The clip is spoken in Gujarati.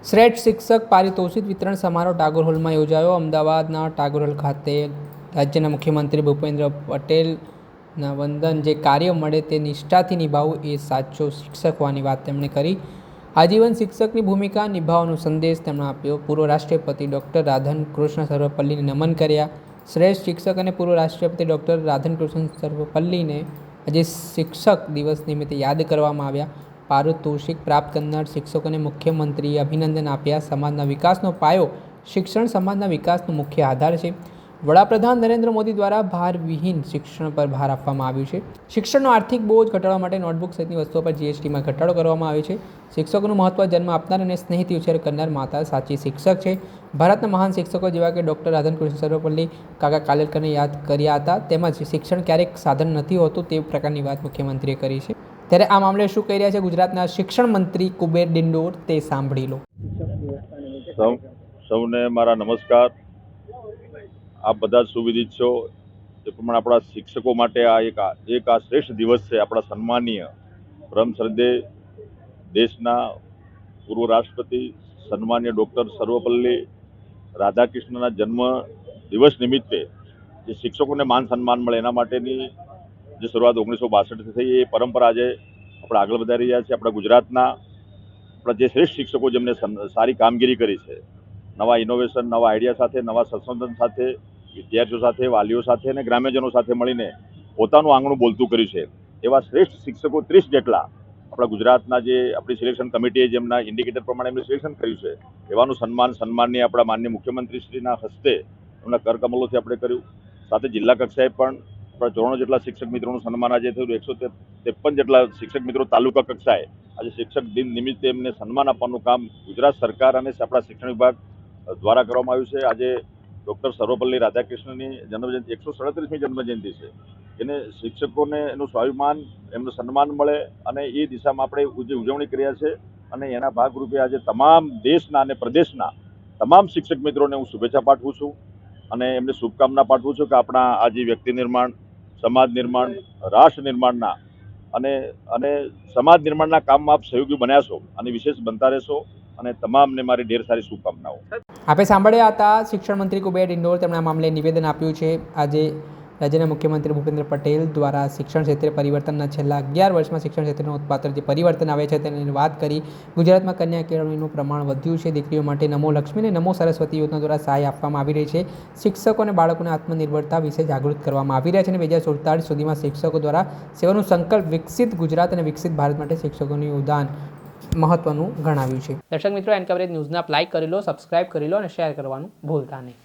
શ્રેષ્ઠ શિક્ષક પારિતોષિક વિતરણ સમારોહ ટાગોર હોલમાં યોજાયો. અમદાવાદના ટાગોર હોલ ખાતે રાજ્યના મુખ્યમંત્રી ભૂપેન્દ્ર પટેલના વંદન જે કાર્ય મળે તે નિષ્ઠાથી નિભાવવું એ સાચો શિક્ષક હોવાની વાત તેમણે કરી. આજીવન શિક્ષકની ભૂમિકા નિભાવવાનો સંદેશ તેમણે આપ્યો. પૂર્વ રાષ્ટ્રપતિ ડૉક્ટર રાધન કૃષ્ણ સર્વપલ્લીને નમન કર્યા. શ્રેષ્ઠ શિક્ષક અને પૂર્વ રાષ્ટ્રપતિ ડૉક્ટર રાધન કૃષ્ણ સર્વપલ્લીને આજે શિક્ષક દિવસ નિમિત્તે યાદ કરવામાં આવ્યા. પારિતોષિક પ્રાપ્ત કરનાર શિક્ષકોને મુખ્યમંત્રીએ અભિનંદન આપ્યા. સમાજના વિકાસનો પાયો શિક્ષણ સમાજના વિકાસનો મુખ્ય આધાર છે. વડાપ્રધાન નરેન્દ્ર મોદી દ્વારા ભારવિહીન શિક્ષણ પર ભાર આપવામાં આવ્યું છે. શિક્ષણનો આર્થિક બોજ ઘટાડવા માટે નોટબુક સહિતની વસ્તુઓ પર જીએસટીમાં ઘટાડો કરવામાં આવ્યો છે. શિક્ષકોનું મહત્ત્વ જન્મ આપનાર અને સ્નેહિત ઉછેર કરનાર માતા સાચી શિક્ષક છે. ભારતના મહાન શિક્ષકો જેવા કે ડૉક્ટર રાધનકૃષ્ણ સર્વપલ્લી, કાકા કાલેલકરને યાદ કર્યા હતા. તેમજ શિક્ષણ ક્યારેક સાધન નથી હોતું તે પ્રકારની વાત મુખ્યમંત્રીએ કરી છે. ત્યારે આ મામલે શું કહી રહ્યા છે ગુજરાતના શિક્ષણ મંત્રી કુબેર ડિંડોર તે સાંભળી લો. સૌને મારા નમસ્કાર. આપ બધા જ સુવિદિત છો. એ પ્રમાણે આપણા શિક્ષકો માટે આ એક એક આ શ્રેષ્ઠ દિવસ છે. આપણા સન્માનીય પરમ શ્રદ્ધે દેશના પૂર્વ રાષ્ટ્રપતિ, સન્માન્ય ડૉક્ટર સર્વપલ્લી રાધાકૃષ્ણના જન્મ દિવસ નિમિત્તે જે શિક્ષકોને માન સન્માન મળે એના માટેની જે શરૂઆત ઓગણીસો બાસઠથી થઈ એ પરંપરા આજે આપણે આગળ વધારી રહ્યા છીએ આપણા ગુજરાતના આપણા જે શ્રેષ્ઠ શિક્ષકો જેમને સારી કામગીરી કરી છે, નવા ઇનોવેશન નવા આઈડિયા સાથે, નવા સંશોધન સાથે, વિદ્યાર્થીઓ સાથે, વાલીઓ સાથે અને ગ્રામ્યજનો સાથે મળીને પોતાનું આંગણું બોલતું કર્યું છે. એવા શ્રેષ્ઠ શિક્ષકો ત્રીસ જેટલા આપણા ગુજરાતના જે આપણી સિલેક્શન કમિટીએ જેમના ઇન્ડિકેટર પ્રમાણે એમનું સિલેક્શન કર્યું છે, એવાનું સન્માન, સન્માનની આપણા માન્ય મુખ્યમંત્રીશ્રીના હસ્તે એમના કરકમલોથી આપણે કર્યું. સાથે જિલ્લા કક્ષાએ પણ ચોરાણું જેટલા શિક્ષક મિત્રોનું સન્માન આજે થયું, એકસો ત્રેપન જેટલા શિક્ષક મિત્રો તાલુકા કક્ષાએ આજે શિક્ષક દિન નિમિત્તે એમને સન્માન આપવાનું કામ ગુજરાત સરકાર અને આપણા શિક્ષણ વિભાગ દ્વારા કરવામાં આવ્યું છે. આજે ડૉક્ટર સર્વપલ્લી રાધાકૃષ્ણની જન્મજયંતિ, એકસો સડત્રીસમી જન્મજયંતિ છે. એને શિક્ષકોને એનું સ્વાભિમાન, એમનું સન્માન મળે અને એ દિશામાં આપણે જે ઉજવણી કર્યા છે અને એના ભાગરૂપે આજે તમામ દેશના અને પ્રદેશના તમામ શિક્ષક મિત્રોને હું શુભેચ્છા પાઠવું છું અને એમને શુભકામના પાઠવું છું કે આપણા આ જે વ્યક્તિ નિર્માણ સમાજ નિર્માણ, રાષ્ટ્ર નિર્માણના અને અને સમાજ નિર્માણના કામમાં આપ સહયોગી બન્યા છો અને વિશેષ બનતા રહેશો અને તમામને મારી ઢેર સારી શુભકામનાઓ. આપે સાંભળ્યા હતા શિક્ષણ મંત્રી કુબેર ઇન્ડોર તેમણે આ મામલે નિવેદન આપ્યું છે. આજે રાજ્યના મુખ્યમંત્રી ભૂપેન્દ્ર પટેલ દ્વારા શિક્ષણ ક્ષેત્રે પરિવર્તનના છેલ્લા અગિયાર વર્ષમાં શિક્ષણ ક્ષેત્રનું ઉત્પાદન જે પરિવર્તન આવે છે તેની વાત કરી, ગુજરાતમાં કન્યા કેળવણીનું પ્રમાણ વધ્યું છે. દીકરીઓ માટે નમો લક્ષ્મી અને નમો સરસ્વતી યોજના દ્વારા સહાય આપવામાં આવી રહી છે. શિક્ષકો અને બાળકોને આત્મનિર્ભરતા વિશે જાગૃત કરવામાં આવી રહ્યા છે અને બે હજાર સુડતાલીસ સુધીમાં શિક્ષકો દ્વારા સેવાનું સંકલ્પ વિકસિત ગુજરાત અને વિકસિત ભારત માટે શિક્ષકોનું યોગદાન મહત્વનું ગણાવ્યું છે. દર્શક મિત્રો એન કવરેજ ન્યૂઝને લાઇક કરી લો સબસ્ક્રાઇબ કરી લો અને શેર કરવાનું ભૂલતા નહીં.